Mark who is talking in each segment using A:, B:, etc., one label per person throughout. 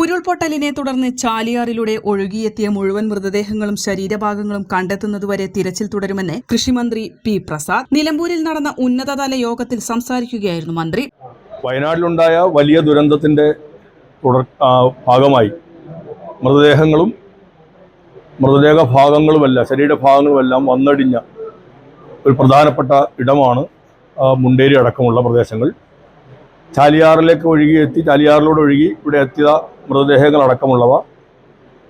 A: ഉരുൾപൊട്ടലിനെ തുടർന്ന് ചാലിയാറിലൂടെ ഒഴുകിയെത്തിയ മുഴുവൻ മൃതദേഹങ്ങളും ശരീരഭാഗങ്ങളും കണ്ടെത്തുന്നതുവരെ തിരച്ചിൽ തുടരുമെന്ന് കൃഷിമന്ത്രി പി പ്രസാദ്. നിലമ്പൂരിൽ നടന്ന ഉന്നതതല യോഗത്തിൽ സംസാരിക്കുകയായിരുന്നു മന്ത്രി.
B: വയനാട്ടിലുണ്ടായ വലിയ ദുരന്തത്തിന്റെ ഭാഗമായി മൃതദേഹങ്ങളും മൃതദേഹ ഭാഗങ്ങളുമല്ല ശരീരഭാഗങ്ങളുമെല്ലാം വന്നടിഞ്ഞ ഒരു പ്രധാനപ്പെട്ട ഇടമാണ് മുണ്ടേരി അടക്കമുള്ള പ്രദേശങ്ങൾ. ചാലിയാറിലേക്ക് ഒഴുകി എത്തി ചാലിയാറിലൂടെ ഒഴുകി ഇവിടെ എത്തിയ മൃതദേഹങ്ങളടക്കമുള്ളവ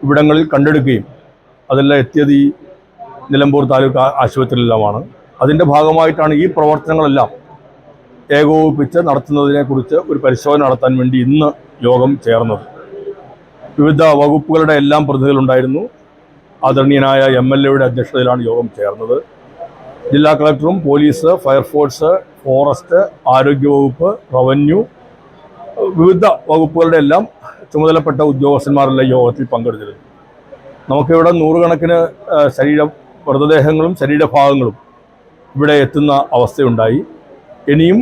B: ഇവിടങ്ങളിൽ കണ്ടെടുക്കുകയും അതെല്ലാം എത്തിയത് ഈ നിലമ്പൂർ താലൂക്ക് ആശുപത്രിയിലെല്ലാമാണ് അതിന്റെ ഭാഗമായിട്ടാണ് ഈ പ്രവർത്തനങ്ങളെല്ലാം ഏകോപിപ്പിച്ച് നടത്തുന്നതിനെക്കുറിച്ച് ഒരു പരിശോധന നടത്താൻ വേണ്ടി ഇന്ന് യോഗം ചേർന്നത്. വിവിധ വകുപ്പുകളുടെ എല്ലാം പ്രതിനിധികളുണ്ടായിരുന്നു. ആദരണീയനായ എം എൽ എയുടെ അധ്യക്ഷതയിലാണ് യോഗം ചേർന്നത്. ജില്ലാ കളക്ടറും പോലീസ് ഫയർഫോഴ്സ് ഫോറസ്റ്റ് ആരോഗ്യവകുപ്പ് റവന്യൂ വിവിധ വകുപ്പുകളുടെ എല്ലാം ചുമതലപ്പെട്ട ഉദ്യോഗസ്ഥന്മാരെല്ലാം യോഗത്തിൽ പങ്കെടുത്തിരുന്നു. നമുക്കിവിടെ നൂറുകണക്കിന് ശരീര മൃതദേഹങ്ങളും ശരീരഭാഗങ്ങളും ഇവിടെ എത്തുന്ന അവസ്ഥയുണ്ടായി. ഇനിയും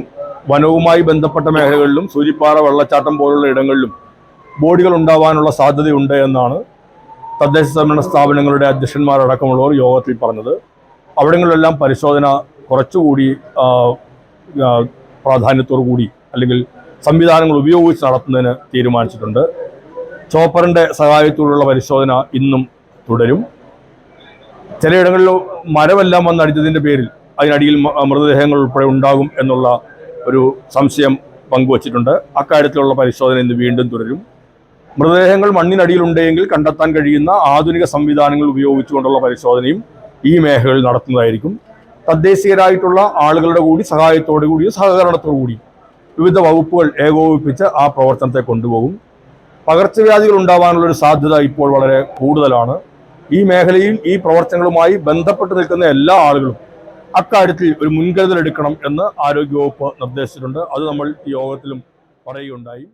B: വനവുമായി ബന്ധപ്പെട്ട മേഖലകളിലും സൂര്യപ്പാറ വെള്ളച്ചാട്ടം പോലുള്ള ഇടങ്ങളിലും ബോഡികൾ ഉണ്ടാവാനുള്ള സാധ്യതയുണ്ട് എന്നാണ് തദ്ദേശ സ്ഥാപനങ്ങളുടെ അധ്യക്ഷന്മാരടക്കമുള്ളവർ യോഗത്തിൽ പറഞ്ഞത്. അവിടങ്ങളിലെല്ലാം പരിശോധന കുറച്ചുകൂടി പ്രാധാന്യത്തോടു കൂടി അല്ലെങ്കിൽ സംവിധാനങ്ങൾ ഉപയോഗിച്ച് നടത്തുന്നതിന് തീരുമാനിച്ചിട്ടുണ്ട്. ചോപ്പറിന്റെ സഹായത്തോടുള്ള പരിശോധന ഇന്നും തുടരും. ചിലയിടങ്ങളിൽ മരമെല്ലാം വന്നടിച്ചതിന്റെ പേരിൽ അതിനടിയിൽ മൃതദേഹങ്ങൾ ഉൾപ്പെടെ ഉണ്ടാകും എന്നുള്ള ഒരു സംശയം പങ്കുവച്ചിട്ടുണ്ട്. അക്കാര്യത്തിലുള്ള പരിശോധന ഇന്ന് വീണ്ടും തുടരും. മൃതദേഹങ്ങൾ മണ്ണിനടിയിലുണ്ടെങ്കിൽ കണ്ടെത്താൻ കഴിയുന്ന ആധുനിക സംവിധാനങ്ങൾ ഉപയോഗിച്ചുകൊണ്ടുള്ള പരിശോധനയും ഈ മേഖലയിൽ നടത്തുന്നതായിരിക്കും. തദ്ദേശീയരായിട്ടുള്ള ആളുകളുടെ കൂടി സഹായത്തോടു കൂടി സഹകരണത്തോടു കൂടി വിവിധ വകുപ്പുകൾ ഏകോപിപ്പിച്ച് ആ പ്രവർത്തനത്തെ കൊണ്ടുപോകും. പകർച്ചവ്യാധികൾ ഉണ്ടാവാനുള്ള ഒരു സാധ്യത ഇപ്പോൾ വളരെ കൂടുതലാണ്. ഈ മേഖലയിൽ ഈ പ്രവർത്തനങ്ങളുമായി ബന്ധപ്പെട്ട് നിൽക്കുന്ന എല്ലാ ആളുകളും അക്കാര്യത്തിൽ ഒരു മുൻകരുതൽ എടുക്കണം എന്ന് ആരോഗ്യവകുപ്പ് നിർദ്ദേശിച്ചിട്ടുണ്ട്. അത് നമ്മൾ ഈ യോഗത്തിലും പറയുകയുണ്ടായി.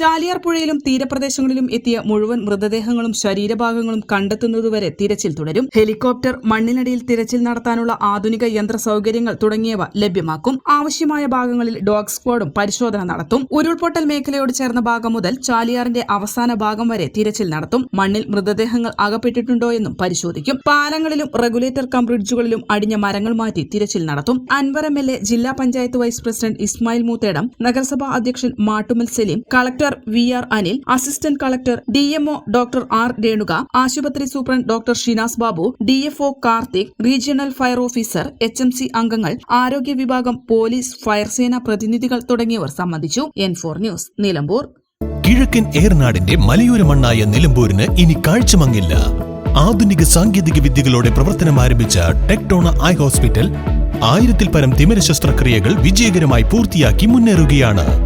A: ചാലിയാർ പുഴയിലും തീരപ്രദേശങ്ങളിലും എത്തിയ മുഴുവൻ മൃതദേഹങ്ങളും ശരീരഭാഗങ്ങളും കണ്ടെത്തുന്നതുവരെ തിരച്ചിൽ തുടരും. ഹെലികോപ്റ്റർ മണ്ണിനടിയിൽ തിരച്ചിൽ നടത്താനുള്ള ആധുനിക യന്ത്ര സൗകര്യങ്ങൾ തുടങ്ങിയവ ലഭ്യമാക്കും. ആവശ്യമായ ഭാഗങ്ങളിൽ ഡോഗ് സ്ക്വാഡും പരിശോധന നടത്തും. ഉരുൾപൊട്ടൽ മേഖലയോട് ചേർന്ന ഭാഗം മുതൽ ചാലിയാറിന്റെ അവസാന ഭാഗം വരെ തിരച്ചിൽ നടത്തും. മണ്ണിൽ മൃതദേഹങ്ങൾ അകപ്പെട്ടിട്ടുണ്ടോ എന്നും പരിശോധിക്കും. പാലങ്ങളിലും റെഗുലേറ്റർ കം ബ്രിഡ്ജുകളിലും അടിഞ്ഞ മരങ്ങൾ മാറ്റി തിരച്ചിൽ നടത്തും. അൻവർ എം ജില്ലാ പഞ്ചായത്ത് വൈസ് പ്രസിഡന്റ് ഇസ്മായിൽ മൂത്തേടം നഗരസഭാ അധ്യക്ഷൻ Mattummal Saleem collector V R Anil assistant collector D M O doctor R Renuka ആശുപത്രി superintendent doctor Shinas Babu DFO Karthik regional fire officer H M C അംഗങ്ങൾ ആരോഗ്യ വിഭാഗം പോലീസ് ഫയർസേന പ്രതിനിധികൾ തുടങ്ങിയവർ സംബന്ധിച്ചു എൻ ഫോർ ന്യൂസ് നിലമ്പൂർ.
C: കിഴക്കൻ ഏർനാടിന്റെ മലയോര മണ്ണായ നിലമ്പൂരിന് ഇനി കാഴ്ചമങ്ങില്ല. ആധുനിക സാങ്കേതിക വിദ്യകളോടെ പ്രവർത്തനം ആരംഭിച്ച ടെക്ടോണ ഐ ഹോസ്പിറ്റൽ ആയിരത്തിൽ പരം തിമിര ശസ്ത്രക്രിയകൾ വിജയകരമായി പൂർത്തിയാക്കി മുന്നേറുകയാണ്.